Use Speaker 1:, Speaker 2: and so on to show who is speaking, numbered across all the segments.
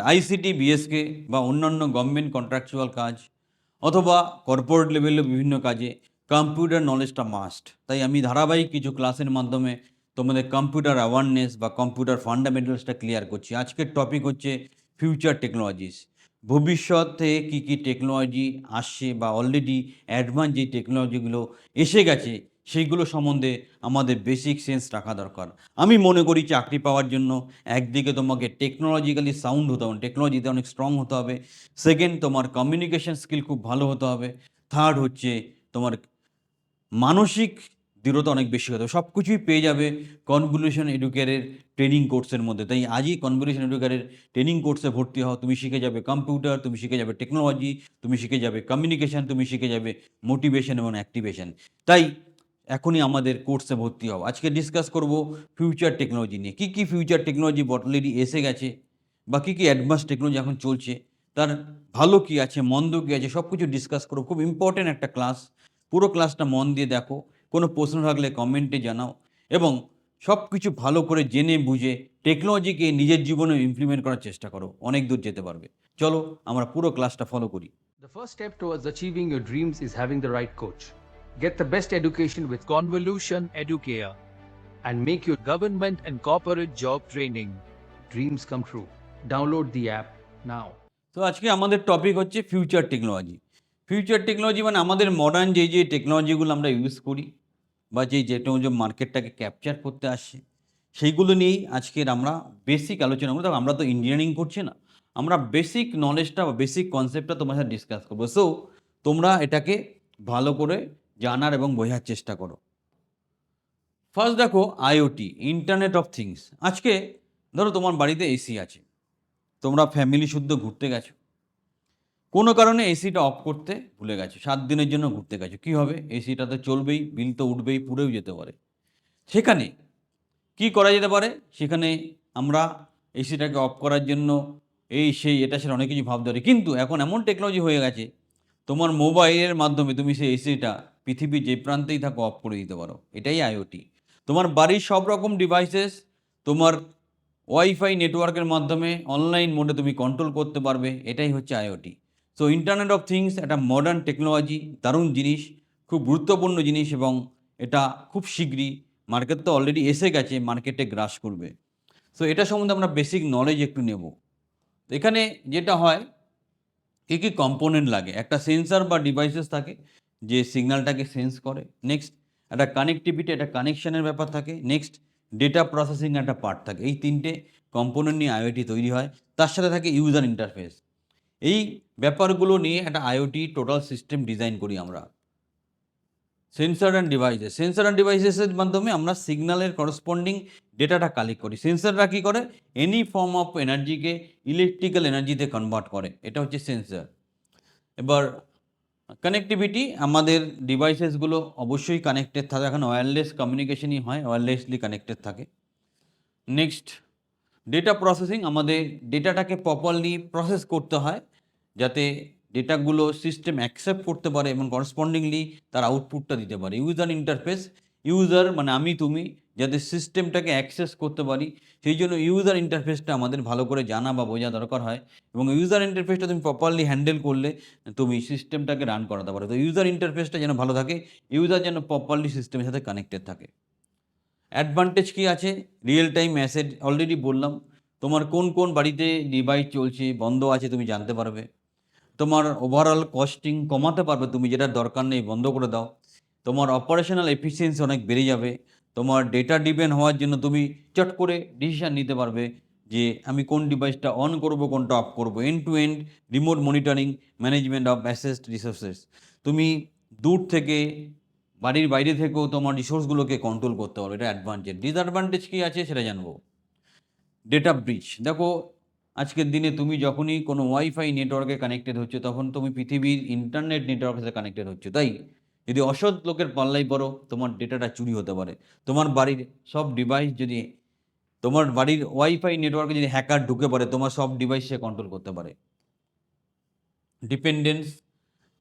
Speaker 1: ICT BSK বা অন্যান্য government contractual কাজ অথবা কর্পোরেট লেভেলে বিভিন্ন কাজে কম্পিউটার নলেজটা মাস্ট তাই আমি ধারাবাহিক কিছু ক্লাসের মাধ্যমে তোমাদের কম্পিউটার অ্যাওয়ারনেস বা কম্পিউটার ফান্ডামেন্টালসটা ক্লিয়ার করছি। আজকের টপিক হচ্ছে ফিউচার টেকনোলজিস ভবিষ্যতে কী কী টেকনোলজি আসছে বা অলরেডি অ্যাডভান্স যে টেকনোলজিগুলো এসে গেছে সেইগুলো সম্বন্ধে আমাদের বেসিক সেন্স রাখা দরকার। আমি মনে করি চাকরি পাওয়ার জন্য একদিকে তোমাকে টেকনোলজিক্যালি সাউন্ড হতে হবে টেকনোলজিতে অনেক স্ট্রং হতে হবে। সেকেন্ড তোমার কমিউনিকেশন স্কিল খুব ভালো হতে হবে। থার্ড হচ্ছে তোমার মানসিক দৃঢ়তা অনেক বেশি হতে হবে। সব কিছুই পেয়ে যাবে কনভলিউশন এডুকেয়ারের ট্রেনিং কোর্সের মধ্যে। তাই আজই কনভলিউশন এডুকেয়ারের ট্রেনিং কোর্সে ভর্তি হও। তুমি শিখে যাবে কম্পিউটার তুমি শিখে যাবে টেকনোলজি তুমি শিখে যাবে কমিউনিকেশন তুমি শিখে যাবে মোটিভেশন এবং অ্যাক্টিভেশন তাই এখনই আমাদের কোর্সে ভর্তি হও। আজকে ডিসকাস করব ফিউচার টেকনোলজি নিয়ে। কী কী ফিউচার টেকনোলজি অলরেডি এসে গেছে বা কী কী অ্যাডভান্স টেকনোলজি এখন চলছে, তার ভালো কী আছে, মন্দ কী আছে সব কিছু ডিসকাস করব। খুব ইম্পর্ট্যান্ট একটা ক্লাস পুরো ক্লাসটা মন দিয়ে দেখো। কোনো প্রশ্ন থাকলে কমেন্টে জানাও। এবং সব কিছু ভালো করে জেনে বুঝে টেকনোলজিকে নিজের জীবনে ইমপ্লিমেন্ট করার চেষ্টা করো। অনেক দূর যেতে পারবে। চলো আমরা পুরো ক্লাসটা ফলো করি।
Speaker 2: The first step towards achieving your dreams is having the right coach. Get the best education with
Speaker 3: Convolution Educare.
Speaker 2: and make your government and corporate job training dreams come true. Download the app now.
Speaker 1: তো আজকে আমাদের topic হচ্ছে future technology future technology মানে আমাদের modern যে যে টেকনোলজিগুলো আমরা use করি বা যেই টেকনোলজি মার্কেটটাকে ক্যাপচার করতে আসছে, সেইগুলো নিয়েই আজকের আমরা বেসিক আলোচনা করব আমরা তো ইঞ্জিনিয়ারিং করছি না আমরা বেসিক নলেজটা বা বেসিক কনসেপ্টটা তোমার সাথে ডিসকাস করব সো তোমরা এটাকে ভালো করে জানার এবং বোঝার চেষ্টা করো। ফার্স্ট দেখো আইওটি ইন্টারনেট অফ থিংস আজকে ধরো তোমার বাড়িতে এসি আছে। তোমরা ফ্যামিলি শুদ্ধ ঘুরতে গেছো। কোনো কারণে এসিটা অফ করতে ভুলে গেছো। সাত দিনের জন্য ঘুরতে গেছো। কী হবে? এসিটা তো চলবেই বিল তো উঠবেই, পুড়েও যেতে পারে। সেখানে কি করা যেতে পারে? সেখানে আমরা এসিটাকে অফ করার জন্য এই, সেই, এটা, সেটা অনেক কিছু ভাবতে পারি। কিন্তু এখন এমন টেকনোলজি হয়ে গেছে, তোমার মোবাইলের মাধ্যমে তুমি সেই এসিটা পৃথিবীর যে প্রান্তেই থাকো অফ করে দিতে পারো। এটাই আইওটি তোমার বাড়ির সব রকম ডিভাইসেস তোমার ওয়াইফাই নেটওয়ার্কের মাধ্যমে অনলাইন মোডে তুমি কন্ট্রোল করতে পারবে, এটাই হচ্ছে IoT so internet of things একটা মডার্ন টেকনোলজি দারুণ জিনিস, খুব গুরুত্বপূর্ণ জিনিস এবং এটা খুব শীঘ্রই মার্কেট তো অলরেডি এসে গেছে মার্কেটে গ্রাস করবে। সো এটা সম্বন্ধে আমরা বেসিক নলেজ একটু নেব। এখানে যেটা হয়, কী কী কম্পোনেন্ট লাগে? একটা সেন্সার বা ডিভাইসেস থাকে যে সিগন্যালটাকে সেন্স করে। নেক্সট একটা কানেক্টিভিটি একটা কানেকশানের ব্যাপার থাকে। নেক্সট ডেটা প্রসেসিং একটা পার্ট থাকে। এই তিনটে কম্পোনেন্ট নিয়ে আইওটি তৈরি হয়। তার সাথে থাকে ইউজার ইন্টারফেস এই ব্যাপারগুলো নিয়ে একটা আইওটি টোটাল সিস্টেম ডিজাইন করি আমরা। Sensor and devices sensor and ডিভাইসেসের মাধ্যমে আমরা সিগনালের করসপন্ডিং ডেটাটা কালেক্ট করি। সেন্সাররা কী করে? এনি ফর্ম অফ এনার্জিকে ইলেকট্রিক্যাল এনার্জিতে কনভার্ট করে। এটা হচ্ছে সেন্সার এবার কানেক্টিভিটি আমাদের ডিভাইসেসগুলো অবশ্যই কানেক্টেড থাকে। এখন ওয়্যারলেস কমিউনিকেশনই হয় ওয়্যারলেসলি কানেক্টেড থাকে। নেক্সট ডেটা প্রসেসিং আমাদের ডেটাটাকে প্রপারলি প্রসেস করতে হয়, যাতে ডেটাগুলো সিস্টেম অ্যাকসেপ্ট করতে পারে এবং করসপন্ডিংলি তার আউটপুটটা দিতে পারে। ইউজার ইন্টারফেস ইউজার মানে আমি, তুমি যাতে সিস্টেমটাকে অ্যাক্সেস করতে পারি, সেই জন্য ইউজার ইন্টারফেসটা আমাদের ভালো করে জানা বা বোঝা দরকার হয়। এবং ইউজার ইন্টারফেসটা তুমি প্রপারলি হ্যান্ডেল করলে, তুমি সিস্টেমটাকে রান করাতে পারো। তো ইউজার ইন্টারফেসটা যেন ভালো থাকে ইউজার যেন প্রপারলি সিস্টেমের সাথে কানেক্টেড থাকে। অ্যাডভান্টেজ কি আছে? রিয়েল টাইম মেসেজ অলরেডি বললাম। তোমার কোন কোন বাড়িতে ডিভাইস চলছে, বন্ধ আছে, তুমি জানতে পারবে। তোমার ওভারঅল কস্টিং কমাতে পারবে, তুমি যেটা দরকার নেই, বন্ধ করে দাও। তোমার অপারেশনাল এফিসিয়েন্সি অনেক বেড়ে যাবে। তোমার ডেটা ডিপেন্ড হওয়ার জন্য তুমি চট করে ডিসিশান নিতে পারবে যে আমি কোন ডিভাইসটা অন করব, কোনটা অফ করব। End to end remote monitoring management of assessed resources তুমি দূর থেকে, বাড়ির বাইরে থেকেও তোমার রিসোর্সগুলোকে কন্ট্রোল করতে পারবে এটা অ্যাডভান্টেজ ডিসঅ্যাডভান্টেজ কী আছে সেটা জানব। ডেটা ব্রিচ দেখো, আজকের দিনে তুমি যখনই কোনো ওয়াইফাই নেটওয়ার্কে কানেক্টেড হচ্ছে, তখন তুমি পৃথিবীর ইন্টারনেট নেটওয়ার্কের সাথে কানেক্টেড হচ্ছে, তাই? যদি অসৎ লোকের পাল্লাই পড়ো, তোমার ডেটাটা চুরি হতে পারে। তোমার বাড়ির সব ডিভাইস যদি, তোমার বাড়ির ওয়াইফাই নেটওয়ার্কে যদি হ্যাকার ঢুকে পড়ে, তোমার সব ডিভাইস সে কন্ট্রোল করতে পারে। ডিপেন্ডেন্স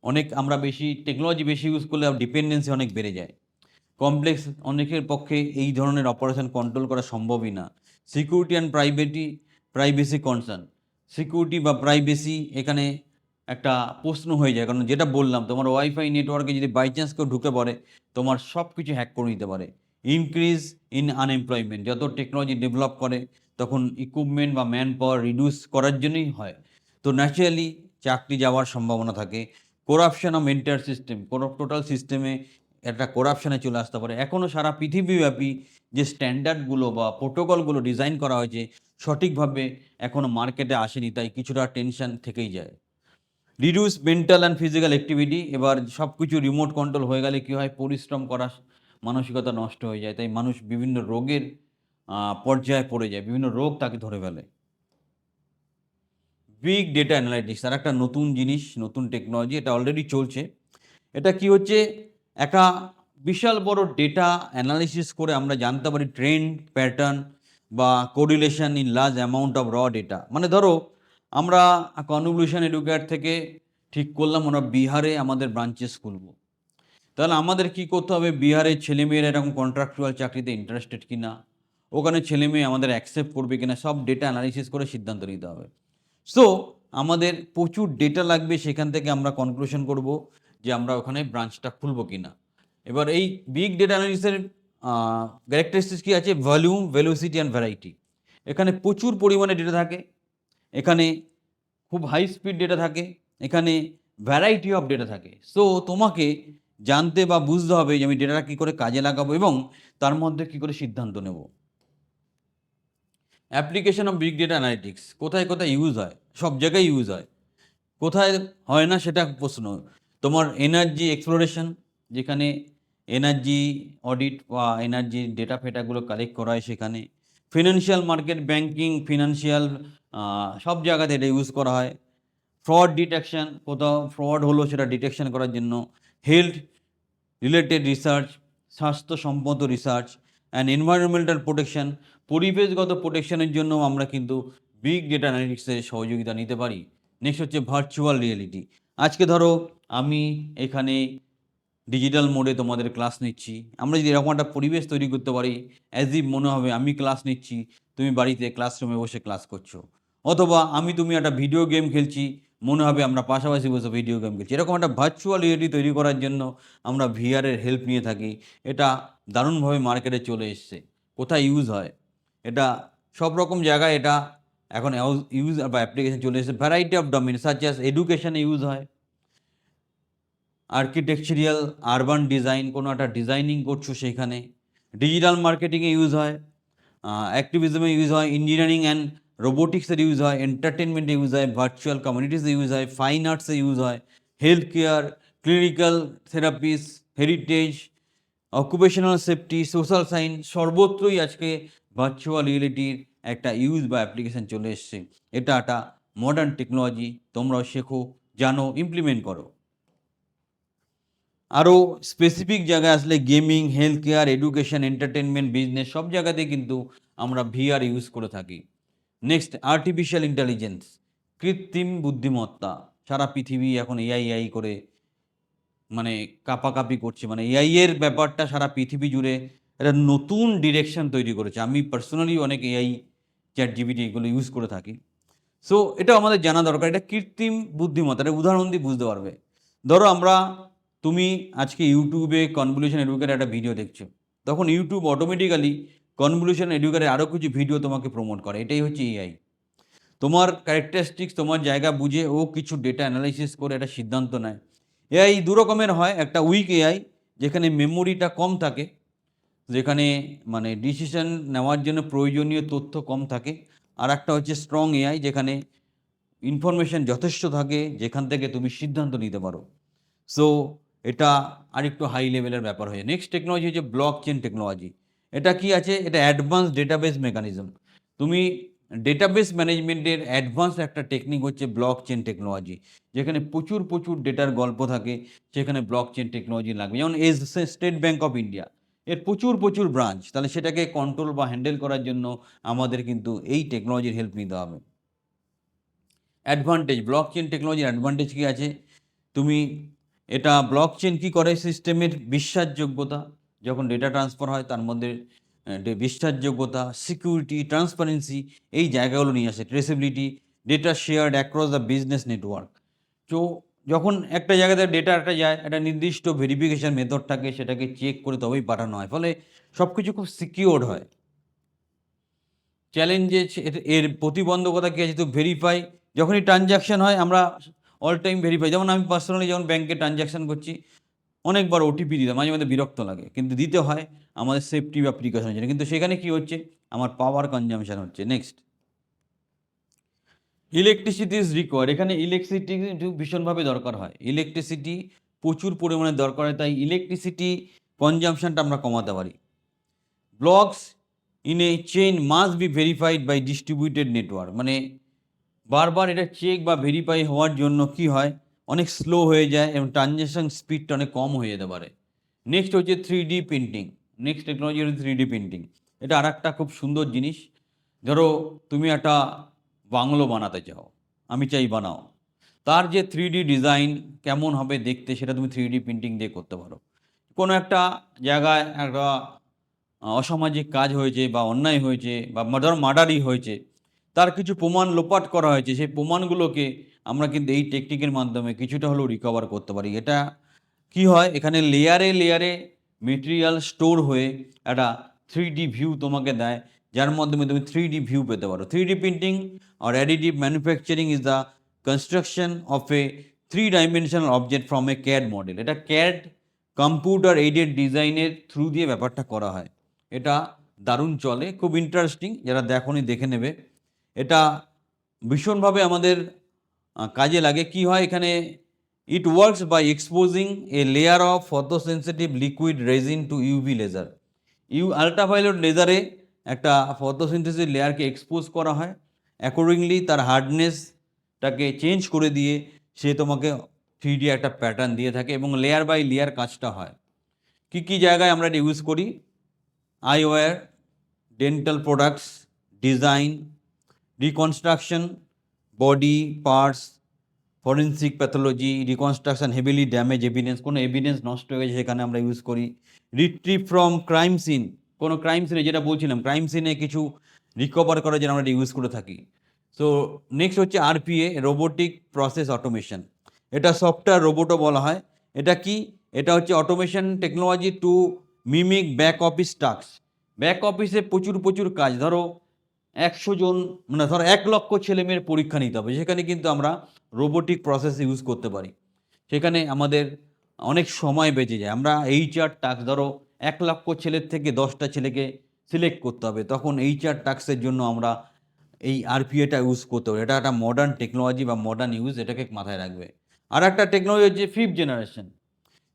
Speaker 1: অনেক আমরা বেশি টেকনোলজি বেশি ইউজ করলে ডিপেন্ডেন্সি অনেক বেড়ে যায়। কমপ্লেক্স অনেকের পক্ষে এই ধরনের অপারেশন কন্ট্রোল করা সম্ভবই না। Security and privacy privacy concern security বা প্রাইভেসি এখানে একটা প্রশ্ন হয়ে যায়। কারণ যেটা বললাম, তোমার ওয়াইফাই নেটওয়ার্কে যদি বাই চান্স কেউ ঢুকে পড়ে, তোমার সব কিছু হ্যাক করে নিতে পারে। ইনক্রিজ ইন আনএমপ্লয়মেন্ট যত টেকনোলজি ডেভেলপ করে, তখন ইকুইপমেন্ট বা ম্যান পাওয়ার রিডিউস করার জন্যই হয়। তো ন্যাচারালি চাকরি যাওয়ার সম্ভাবনা থাকে। Corruption of entire system total সিস্টেমে একটা করাপশনে চলে আসতে পারে। এখনও সারা পৃথিবীব্যাপী যে স্ট্যান্ডার্ডগুলো বা প্রোটোকলগুলো ডিজাইন করা হয়েছে, সঠিকভাবে এখনও মার্কেটে আসেনি, তাই কিছুটা টেনশন থেকেই যায়। Reduce mental and physical activity এবার সব কিছু রিমোট কন্ট্রোল হয়ে গেলে কী হয়? পরিশ্রম করা মানসিকতা নষ্ট হয়ে যায়। তাই মানুষ বিভিন্ন রোগের পর্যায়ে পড়ে যায়। বিভিন্ন রোগ তাকে ধরে ফেলে। বিগ ডেটা অ্যানালাইটিক্স আর একটা নতুন জিনিস, নতুন টেকনোলজি এটা অলরেডি চলছে। এটা কি হচ্ছে? একটা বিশাল বড় ডেটা অ্যানালিসিস করে আমরা জানতে পারি ট্রেন্ড প্যাটার্ন বা correlation in large amount of raw data মানে ধরো আমরা কনভলিউশন এডুকেট থেকে ঠিক করলাম আমরা বিহারে আমাদের ব্রাঞ্চেস খুলব। তাহলে আমাদের কি করতে হবে? বিহারের ছেলেমেয়েরা এরকম কন্ট্রাকচুয়াল চাকরিতে ইন্টারেস্টেড কি না ওখানে ছেলে মেয়ে আমাদের অ্যাকসেপ্ট করবে কিনা? সব ডেটা অ্যানালিসিস করে সিদ্ধান্ত নিতে হবে। সো আমাদের প্রচুর ডেটা লাগবে সেখান থেকে আমরা কনক্লুশন করব যে আমরা ওখানে ব্রাঞ্চটা খুলবো কিনা। এবার এই বিগ ডেটা অ্যানালিসিসের ক্যারেক্টারিস্টিক্স কী আছে? ভলিউম ভেলোসিটি অ্যান্ড ভ্যারাইটি এখানে প্রচুর পরিমাণে ডেটা থাকে। এখানে খুব হাই স্পিড ডেটা থাকে, এখানে ভ্যারাইটি অফ ডেটা থাকে। সো তোমাকে জানতে বা বুঝতে হবে যে আমি ডেটাটা কী করে কাজে লাগাবো এবং তার মধ্যে কী করে সিদ্ধান্ত নেব। Application of big data analytics কোথায় কোথায় ইউজ হয়? সব জায়গায় ইউজ হয়। কোথায় হয় না সেটা প্রশ্ন। তোমার এনার্জি এক্সপ্লোরেশন যেখানে এনার্জি অডিট বা এনার্জি ডেটা ফেটাগুলো কালেক্ট করা হয় সেখানে। ফিনান্সিয়াল মার্কেট ব্যাংকিং ফিনান্সিয়াল সব জায়গাতে এটা ইউজ করা হয়। ফ্রড ডিটেকশন কোথাও ফ্রড হলো সেটা ডিটেকশন করার জন্য। হেলথ রিলেটেড রিসার্চ স্বাস্থ্য সম্পদ রিসার্চ অ্যান্ড এনভায়রনমেন্টাল প্রোটেকশন পরিবেশগত প্রোটেকশনের জন্য আমরা কিন্তু বিগ ডেটা অ্যানালিটিক্সের সহযোগিতা নিতে পারি। নেক্সট হচ্ছে ভার্চুয়াল রিয়েলিটি আজকে ধরো আমি এখানে ডিজিটাল মোডে তোমাদের ক্লাস নিচ্ছি। আমরা যদি এরকম একটা পরিবেশ তৈরি করতে পারি অ্যাজ ইফ মনে হবে আমি ক্লাস নিচ্ছি, তুমি বাড়িতে ক্লাসরুমে বসে ক্লাস করছ। অথবা আমি তুমি একটা ভিডিও গেম খেলছি, মনে হবে আমরা পাশাপাশি বসে ভিডিও গেম খেলছি। এরকম একটা ভার্চুয়াল রিয়েলিটি তৈরি করার জন্য আমরা ভিআরের হেল্প নিয়ে থাকি। এটা দারুণভাবে মার্কেটে চলে এসছে। কোথায় ইউজ হয়? এটা সব রকম জায়গায় এটা এখন ইউজ বা অ্যাপ্লিকেশন চলে এসেছে। Variety of domain such as এডুকেশনে use হয়। আর্কিটেকচারিয়াল আরবান ডিজাইন কোনো একটা ডিজাইনিং করছ সেখানে। ডিজিটাল মার্কেটিংয়ে ইউজ হয়। অ্যাক্টিভিজমে ইউজ হয়। ইঞ্জিনিয়ারিং অ্যান্ড রোবোটিক্সের ইউজ হয় এন্টারটেনমেন্টে ইউজ হয় ভার্চুয়াল কমিউনিটিসে ইউজ হয় ফাইন আর্টসে ইউজ হয় health care clinical therapies heritage occupational safety social science সর্বত্রই আজকে ভার্চুয়াল রিয়েলিটির একটা ইউজ বা অ্যাপ্লিকেশন চলে এসছে। এটা একটা মডার্ন টেকনোলজি তোমরাও শেখো, জানো ইমপ্লিমেন্ট করো। আরও স্পেসিফিক জায়গায় আসলে gaming health care education entertainment business সব জায়গাতে কিন্তু আমরা ভিআর ইউজ করে থাকি। নেক্সট আর্টিফিশিয়াল ইন্টেলিজেন্স কৃত্রিম বুদ্ধিমত্তা। সারা পৃথিবী এখন এআই এআই করে মানে কাপাকাপি করছে। মানে এআই এর ব্যাপারটা সারা পৃথিবী জুড়ে একটা নতুন ডিরেকশন তৈরি করেছে। আমি পার্সোনালি অনেক এআই চ্যাট জিবিটি এগুলো ইউজ করে থাকি। সো এটা আমাদের জানা দরকার। এটা কৃত্রিম বুদ্ধিমত্তা। এটা উদাহরণ দিয়ে বুঝতে পারবে। ধরো আমরা, তুমি আজকে ইউটিউবে কনভলিউশন এডুকের একটা ভিডিও দেখছ। তখন ইউটিউব অটোমেটিক্যালি কনভলিউশন এডুকের আরও কিছু ভিডিও তোমাকে প্রমোট করে। এটাই হচ্ছে এআই তোমার ক্যারেক্টারিস্টিক্স তোমার জায়গা বুঝে ও কিছু ডেটা অ্যানালাইসিস করে একটা সিদ্ধান্ত নেয়। এআই দু রকমের হয়, একটা উইক এআই যেখানে মেমোরিটা কম থাকে, যেখানে মানে ডিসিশন নেওয়ার জন্য প্রয়োজনীয় তথ্য কম থাকে, আর একটা হচ্ছে স্ট্রং এআই যেখানে ইনফরমেশন যথেষ্ট থাকে, যেখান থেকে তুমি সিদ্ধান্ত নিতে পারো। সো এটা আরেকটু হাই লেভেলের ব্যাপার হয়ে নেক্সট টেকনোলজি হচ্ছে ব্লক চেন টেকনোলজি এটা কি আছে? এটা অ্যাডভান্স ডেটাবেস মেকানিজম তুমি ডেটাবেস ম্যানেজমেন্টের অ্যাডভান্স একটা টেকনিক হচ্ছে ব্লক চেন টেকনোলজি যেখানে প্রচুর প্রচুর ডেটার গল্প থাকে, সেখানে ব্লক চেন টেকনোলজি লাগবে। যেমন S state bank of India এর প্রচুর প্রচুর ব্রাঞ্চ তাহলে সেটাকে কন্ট্রোল বা হ্যান্ডেল করার জন্য আমাদের কিন্তু এই টেকনোলজির হেল্প নিতে হবে। অ্যাডভান্টেজ ব্লক চেন টেকনোলজির অ্যাডভান্টেজ কী আছে? তুমি এটা ব্লক চেন কী করে? সিস্টেমের বিশ্বাসযোগ্যতা। যখন ডেটা ট্রান্সফার হয়, তার মধ্যে বিশ্বাসযোগ্যতা সিকিউরিটি ট্রান্সপারেন্সি এই জায়গাগুলো নিয়ে আসে traceability data shared across the business network তো যখন একটা জায়গাতে ডেটা একটা যায়, একটা নির্দিষ্ট ভেরিফিকেশান মেথড থাকে, সেটাকে চেক করে তবেই পাঠানো হয়, ফলে সব কিছু খুব সিকিওর্ড হয়। চ্যালেঞ্জে এর প্রতিবন্ধকতা কী আছে? তো ভেরিফাই যখনই ট্রানজ্যাকশন হয়, আমরা অল টাইম ভেরিফাই যেমন আমি পার্সোনালি যখন ব্যাংকে ট্রানজ্যাকশন করছি অনেকবার ওটিপি দিতে মাঝে মাঝে বিরক্ত লাগে। কিন্তু দিতে হয়, আমাদের সেফটি বা প্রিকশনের জন্য। কিন্তু সেখানে কি হচ্ছে? আমার পাওয়ার কনজামশন হচ্ছে। নেক্সট ইলেকট্রিসিটি ইজ রিকোয়ার্ড এখানে ইলেকট্রিসিটি ভীষণভাবে দরকার হয়। ইলেকট্রিসিটি প্রচুর পরিমাণে দরকার হয়, তাই ইলেকট্রিসিটি কনজামশনটা আমরা কমাতে পারি। Blocks in a chain must be verified by distributed network মানে বারবার এটা চেক বা ভেরিফাই হওয়ার জন্য কি হয়? অনেক স্লো হয়ে যায় এবং ট্রানজ্যাকশন স্পিডটা অনেক কম হয়ে যেতে পারে। নেক্সট হচ্ছে three D printing next technology হচ্ছে থ্রি ডি প্রিন্টিং এটা আর একটা খুব সুন্দর জিনিস। ধরো, তুমি একটা বাংলো বানাতে চাও। আমি চাই বানাও। তার যে থ্রি ডি ডিজাইন কেমন হবে দেখতে, সেটা তুমি থ্রি ডি প্রিন্টিং দিয়ে করতে পারো। কোনো একটা জায়গায় একটা অসামাজিক কাজ হয়েছে বা অন্যায় হয়েছে বা ধরো মার্ডারই হয়েছে, তার কিছু প্রমাণ লোপাট করা হয়েছে, সেই প্রমাণগুলোকে আমরা কিন্তু এই টেকনিকের মাধ্যমে কিছুটা হলেও রিকভার করতে পারি। এটা কি হয়? এখানে লেয়ারে লেয়ারে মেটেরিয়াল স্টোর হয়ে একটা থ্রি ডি ভিউ তোমাকে দেয়, যার মাধ্যমে তুমি থ্রি ডি ভিউ পেতে পারো। Three D printing R additive manufacturing is the construction of a three dimensional object from a CAD model এটা ক্যাড কম্পিউটার এইডেড ডিজাইনের থ্রু দিয়ে ব্যাপারটা করা হয়। এটা দারুণ চলে, খুব ইন্টারেস্টিং যারা দেখনি দেখে নেবে। এটা ভীষণভাবে আমাদের কাজে লাগে। কি হয় এখানে? It works by exposing a layer of photosensitive liquid resin to UV laser U ultraviolet লেজারে একটা ফটোসিনথেসিস লেয়ারকে এক্সপোজ করা হয়। অ্যাকর্ডিংলি তার হার্ডনেসটাকে চেঞ্জ করে দিয়ে সে তোমাকে থ্রি একটা প্যাটার্ন দিয়ে থাকে এবং লেয়ার বাই লেয়ার কাজটা হয়। কি কি জায়গায় আমরা এটা ইউজ করি? Eyewear dental products design reconstruction body parts forensic pathology reconstruction heavily damage evidence কোনো এভিডেন্স নষ্ট হয়ে গেছে সেখানে আমরা ইউজ করি। রিট্রিভ ফ্রম ক্রাইম সিন কোনো ক্রাইম সিনে যেটা বলছিলাম ক্রাইম সিনে কিছু রিকভার করার জন্য আমরা ইউজ করে থাকি। সো নেক্সট হচ্ছে আরপিএ রোবোটিক প্রসেস অটোমেশন এটা সফটওয়্যার রোবোটও বলা হয়। এটা কি? এটা হচ্ছে automation technology to mimic back office task back অফিসে প্রচুর প্রচুর কাজ। ধরো একশো জন মানে ধরো এক লক্ষ ছেলে মেয়ের পরীক্ষা নিতে হবে সেখানে কিন্তু আমরা রোবোটিক প্রসেস ইউজ করতে পারি। সেখানে আমাদের অনেক সময় বেঁচে যায়। আমরা এইচআর টাস্ক ধরো এক লক্ষ ছেলের থেকে দশটা ছেলেকে সিলেক্ট করতে হবে, তখন এইচআর টাস্কের জন্য আমরা এই আরপিএটা ইউজ করতে হবে এটা একটা মডার্ন টেকনোলজি বা মডার্ন ইউজ এটাকে মাথায় রাখবে। আর একটা টেকনোলজি হচ্ছে ফিফথ জেনারেশন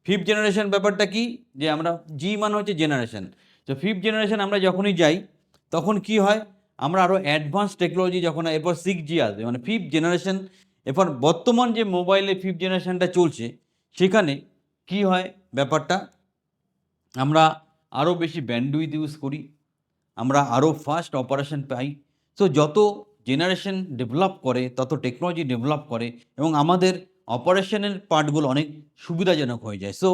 Speaker 1: ফিফথ জেনারেশন ব্যাপারটা কি? যে আমরা জি মানে হচ্ছে জেনারেশন তো ফিফথ জেনারেশন আমরা যখনই যাই, তখন কি হয়? আমরা আরও অ্যাডভান্স টেকনোলজি যখন এরপর সিক্স জি আসবে মানে ফিফথ জেনারেশন এরপর বর্তমান যে মোবাইলে ফিফথ জেনারেশনটা চলছে, সেখানে কি হয় ব্যাপারটা? আমরা আরও বেশি ব্যান্ডউইথ ইউজ করি, আমরা আরও ফাস্ট অপারেশন পাই। সো যত জেনারেশন ডেভেলপ করে, তত টেকনোলজি ডেভেলপ করে, এবং আমাদের অপারেশনের পার্টগুলো অনেক সুবিধাজনক হয়ে যায়। সো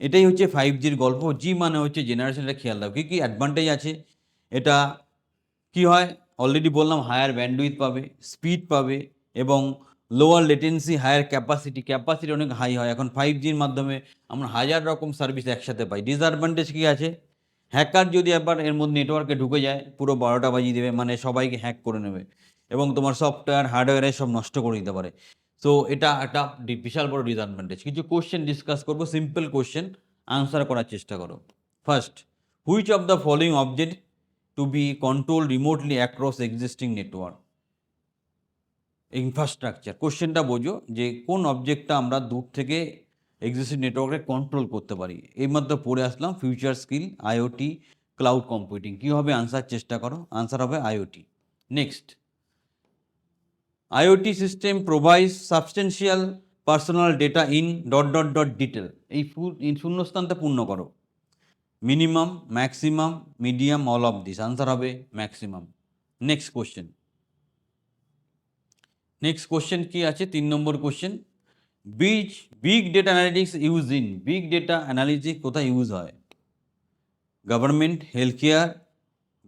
Speaker 1: এটাই হচ্ছে ফাইভ জির গল্প। জি মানে হচ্ছে জেনারেশনটা খেয়াল রাখো, কী কী অ্যাডভান্টেজ আছে? এটা কি হয়? অলরেডি বললাম হায়ার ব্যান্ডউইথ পাবে স্পিড পাবে এবং lower latency higher capacity capacity অনেক হাই হয়। এখন ফাইভ জির মাধ্যমে আমরা হাজার রকম সার্ভিস একসাথে পাই। ডিসঅ্যাডভান্টেজ কী আছে? হ্যাকার যদি একবার এর মধ্যে নেটওয়ার্কে ঢুকে যায়, পুরো বারোটা বাজিয়ে দেবে মানে সবাইকে হ্যাক করে নেবে এবং তোমার সফটওয়্যার হার্ডওয়্যারে সব নষ্ট করে দিতে পারে। সো এটা একটা বিশাল বড় ডিসঅ্যাডভান্টেজ কিছু কোশ্চেন ডিসকাস করব সিম্পল কোশ্চেন আনসার করার চেষ্টা করো। First which of the following object to be control remotely across existing network infrastructure কোশ্চেনটা বোঝো যে কোন অবজেক্টটা আমরা দূর থেকে এক্সিস্টিং নেটওয়ার্কে কন্ট্রোল করতে পারি। এই মধ্যে পড়ে আসলাম future skill IoT cloud computing কী হবে আনসার চেষ্টা করো? আনসার হবে IoT next IoT system provides substantial personal data in dot dot dot detail এই শূন্যস্থানটা পূর্ণ করো। Minimum maximum medium all of this answer হবে maximum next question next question কি আছে? তিন number question big big data analytics use in big data analytics কোথায় use হয়? Government health care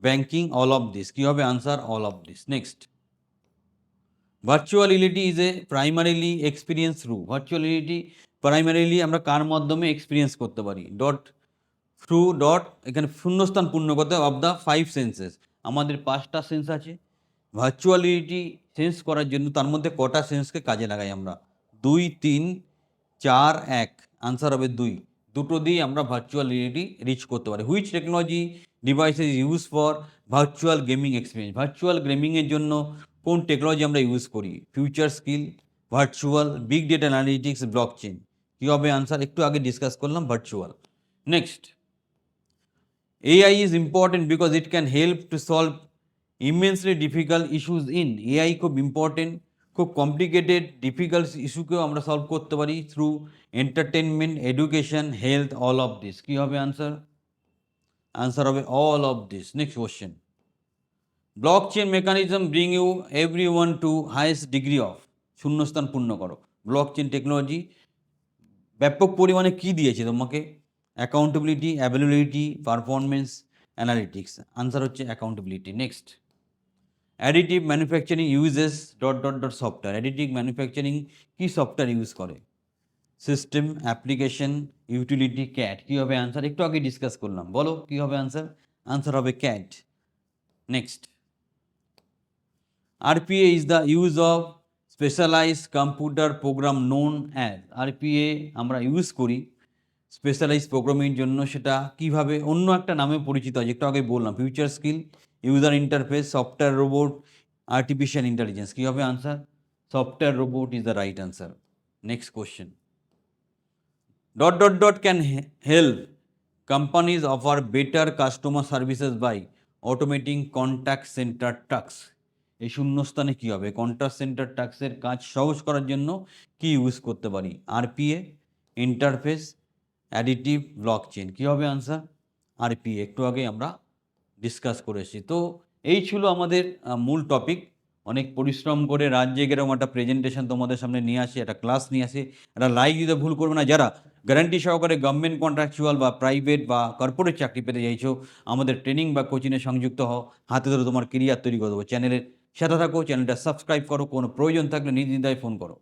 Speaker 1: banking all of this কী হবে answer all of this next virtual reality is a primarily experience through virtual reality primarily আমরা কার মাধ্যমে experience করতে পারি? Dot through dot, এখানে শূন্যস্থান পূর্ণ করতে অফ দ্য ফাইভ সেন্সেস আমাদের পাঁচটা সেন্স আছে। ভার্চুয়াল রিয়েলিটি সেন্স করার জন্য তার মধ্যে কটা সেন্সকে কাজে লাগাই আমরা? দুই, তিন, চার, এক। আনসার হবে দুই। দুটো দিয়ে আমরা ভার্চুয়াল রিয়েলিটি রিচ করতে পারি। Which technology device is use for virtual gaming experience virtual গেমিংয়ের জন্য কোন টেকনোলজি আমরা ইউজ করি? Future skill virtual big data analytics blockchain কী হবে আনসার একটু আগে ডিসকাস করলাম virtual next AI is important because it can help to solve immensely difficult issues in AI খুব ইম্পর্টেন্ট খুব কমপ্লিকেটেড ডিফিকাল্ট ইস্যুকেও আমরা সলভ করতে পারি through entertainment education health all of this কী হবে আনসার আনসার হবে all of this next question blockchain mechanism bring you every one to highest degree of শূন্যস্থান পূর্ণ করো। ব্লক চেন টেকনোলজি ব্যাপক পরিমাণে কী দিয়েছে তোমাকে? Accountability availability performance analytics answer হচ্ছে accountability next additive manufacturing uses dot dot dot software additive manufacturing কী software use করে? সিস্টেম অ্যাপ্লিকেশন ইউটিলিটি ক্যাট কী হবে আনসার একটু আগে ডিসকাস করলাম। বলো, কী হবে আনসার আনসার হবে CAT next RPA is the use of specialized computer program known as RPA আমরা ইউজ করি স্পেশালাইজ প্রোগ্রামিং জন্য সেটা কীভাবে অন্য একটা নামে পরিচিত হয় যেটা আগে বললাম future skill user interface software robot artificial intelligence কী হবে answer software robot is the right answer next question dot dot dot can help companies offer better customer services by automating contact centre tasks এই শূন্যস্থানে কী হবে? Contact centre টাক্সের কাজ সহজ করার জন্য কি use করতে পারি? RPA interface additive blockchain কী হবে আনসার আরপিএ একটু আগে আমরা ডিসকাস করেছি তো এই ছিল আমাদের মূল টপিক অনেক পরিশ্রম করে রাত জেগে এরকম একটা প্রেজেন্টেশন তোমাদের সামনে নিয়ে আসি, একটা ক্লাস নিয়ে আসি। একটা লাইক দিতে ভুল করবে না। যারা গ্যারান্টি সহকারে গভর্নমেন্ট কন্ট্রাকচুয়াল বা প্রাইভেট বা কর্পোরেট চাকরি পেতে চাইছো, আমাদের ট্রেনিং বা কোচিংয়ে সংযুক্ত হও। হাতে ধরে তোমার কেরিয়ার তৈরি করে দেবো। চ্যানেলের সাথে থাকো চ্যানেলটা সাবস্ক্রাইব করো। কোনো প্রয়োজন থাকলে নির্দ্বিধায় ফোন করো।